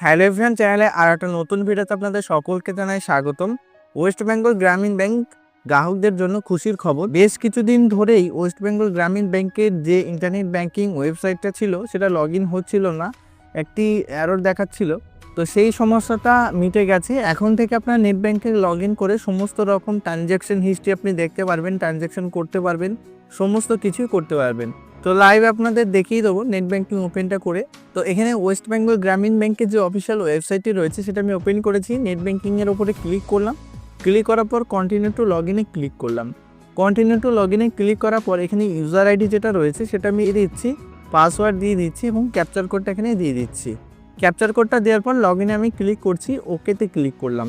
Hello everyone চ্যানেলে আর একটা নতুন ভিডিওতে আপনাদের সকলকে জানাই স্বাগতম। ওয়েস্ট বেঙ্গল গ্রামীণ ব্যাংক গ্রাহকদের জন্য খুশির খবর। বেশ কিছুদিন ধরেই ওয়েস্ট বেঙ্গল গ্রামীণ ব্যাংকের যে ইন্টারনেট ব্যাংকিং ওয়েবসাইটটা ছিল, সেটা লগ হচ্ছিল না। একটি অ্যারোর দেখাচ্ছিল। তো সেই সমস্যাটা মিটে গেছে। এখন থেকে আপনার নেট ব্যাংকে লগ ইন করে সমস্ত রকম ট্রানজ্যাকশন হিস্ট্রি আপনি দেখতে পারবেন ট্রানজ্যাকশন করতে পারবেন, সমস্ত কিছুই করতে পারবেন। তো লাইভ আপনাদের দেখিয়ে দেবো নেট ব্যাঙ্কিং ওপেনটা করে। তো এখানে ওয়েস্ট বেঙ্গল গ্রামীণ ব্যাংকের যে অফিসিয়াল ওয়েবসাইটটি রয়েছে সেটা আমি ওপেন করেছি। নেট ব্যাংকিংয়ের ওপরে ক্লিক করলাম। ক্লিক করার পর কন্টিনিউ টু লগ ইনে ক্লিক করলাম। কন্টিনিউ টু লগ ইনে ক্লিক করার পর এখানে ইউজার আইডি যেটা রয়েছে সেটা আমি দিচ্ছি পাসওয়ার্ড দিয়ে দিচ্ছি এবং ক্যাপচার কোডটা এখানে দিয়ে দিচ্ছি। ক্যাপচার কোডটা দেওয়ার পর লগ আমি ক্লিক করছি ওকেতে ক্লিক করলাম।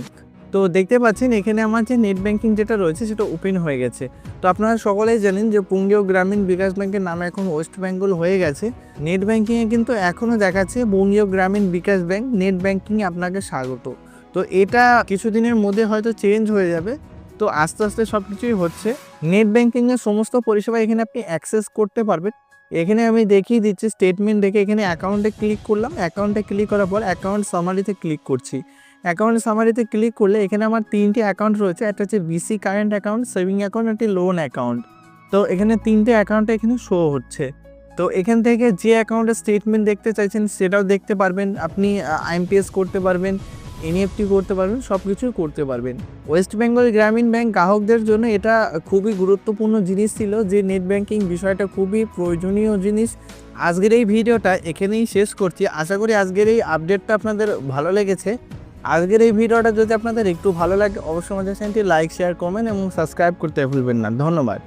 তো দেখতে পাচ্ছেন, এখানে আমার যে নেট ব্যাংকিং যেটা রয়েছে, সেটা ওপেন হয়ে গেছে। তো আপনারা সকলেই জানেন যে পুঙ্গেয় গ্রামীণ বিকাশ ব্যাংকের নাম এখন ওয়েস্ট বেঙ্গল হয়ে গেছে। নেট ব্যাঙ্কিংয়ে কিন্তু এখনও দেখাচ্ছে বঙ্গীয় গ্রামীণ বিকাশ ব্যাংক নেট ব্যাংকিংয়ে আপনাকে স্বাগত। তো এটা কিছুদিনের মধ্যে হয়তো চেঞ্জ হয়ে যাবে। তো আস্তে আস্তে সব কিছুই হচ্ছে নেট ব্যাঙ্কিংয়ের সমস্ত পরিষেবা এখানে আপনি অ্যাক্সেস করতে পারবেন। এখানে আমি দেখিয়ে দিচ্ছি স্টেটমেন্ট দেখে এখানে অ্যাকাউন্টে ক্লিক করলাম। অ্যাকাউন্টে ক্লিক করার পর অ্যাকাউন্ট সামারিতে ক্লিক করছি। অ্যাকাউন্ট সামারিতে ক্লিক করলে এখানে আমার তিনটে অ্যাকাউন্ট রয়েছে। একটা হচ্ছে BC current account saving account একটি লোন অ্যাকাউন্ট তো এখানে তিনটে অ্যাকাউন্ট এখানে শো হচ্ছে। তো এখান থেকে যে অ্যাকাউন্টের স্টেটমেন্ট দেখতে চাইছেন, সেটাও দেখতে পারবেন। আপনি আইএমপিএস করতে পারবেন। এনইএফটি করতে পারবেন সব কিছুই করতে পারবেন। ওয়েস্ট বেঙ্গল গ্রামীণ ব্যাংক গ্রাহকদের জন্য এটা খুবই গুরুত্বপূর্ণ জিনিস ছিল যে নেট ব্যাংকিং বিষয়টা খুবই প্রয়োজনীয় জিনিস। আজকের এই ভিডিওটা এখানেই শেষ করছি। আশা করি আজকের এই আপডেটটা আপনাদের ভালো লেগেছে। আজকের এই ভিডিওটা যদি আপনাদের একটু ভালো লাগে, অবশ্যই আমাদের চ্যানেলটি লাইক শেয়ার কমেন্ট এবং সাবস্ক্রাইব করতে ভুলবেন না। ধন্যবাদ।